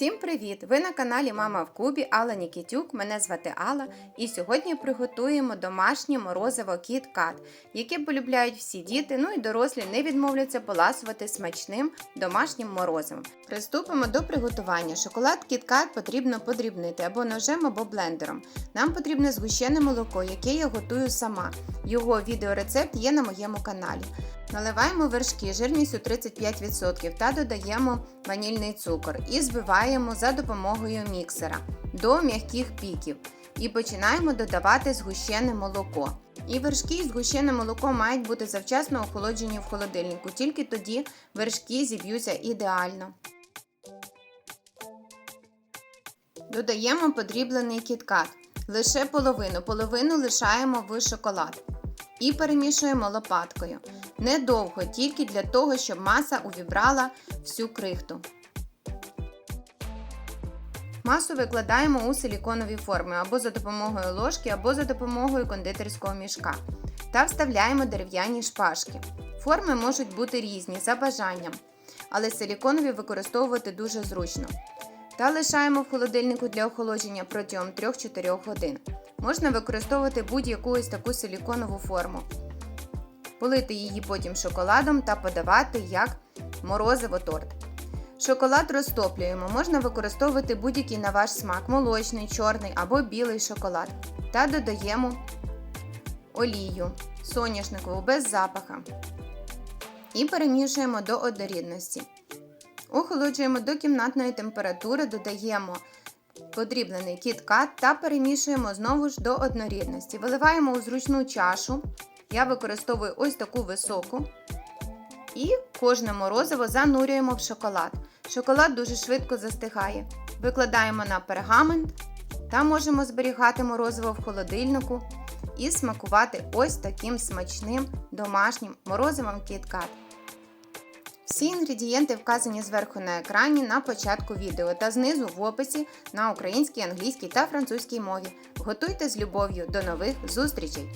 Всім привіт! Ви на каналі Мама в Кубі Алла Нікітюк. Мене звати Алла, і сьогодні приготуємо домашнє морозиво Кіт Кат, яке полюбляють всі діти, ну і дорослі не відмовляться поласувати смачним домашнім морозивом. Приступимо до приготування. Шоколад Кіт Кат потрібно подрібнити або ножем, або блендером. Нам потрібне згущене молоко, яке я готую сама. Його відеорецепт є на моєму каналі. Наливаємо вершки жирністю 35% та додаємо ванільний цукор і збиваємо за допомогою міксера до м'яких піків. І починаємо додавати згущене молоко. І вершки і згущене молоко мають бути завчасно охолоджені в холодильнику, тільки тоді вершки зіб'ються ідеально. Додаємо подріблений кіткат. Лише половину, половину лишаємо в шоколад. І перемішуємо лопаткою. Недовго, тільки для того, щоб маса увібрала всю крихту. Масу викладаємо у силіконові форми або за допомогою ложки, або за допомогою кондитерського мішка. Та вставляємо дерев'яні шпажки. Форми можуть бути різні за бажанням, але силіконові використовувати дуже зручно. Та лишаємо в холодильнику для охолодження протягом 3-4 годин. Можна використовувати будь-яку ось таку силіконову форму. Полити її потім шоколадом та подавати як морозиво торт. Шоколад розтоплюємо. Можна використовувати будь-який на ваш смак молочний, чорний або білий шоколад. Та додаємо олію соняшникову без запаха. І перемішуємо до однорідності. Охолоджуємо до кімнатної температури, додаємо подріблений кіткат та перемішуємо знову ж до однорідності. Виливаємо у зручну чашу. Я використовую ось таку високу. І кожне морозиво занурюємо в шоколад. Шоколад дуже швидко застигає. Викладаємо на пергамент та можемо зберігати морозиво в холодильнику і смакувати ось таким смачним домашнім морозивом кіткат. Всі інгредієнти вказані зверху на екрані на початку відео та знизу в описі на українській, англійській та французькій мові. Готуйте з любов'ю. До нових зустрічей!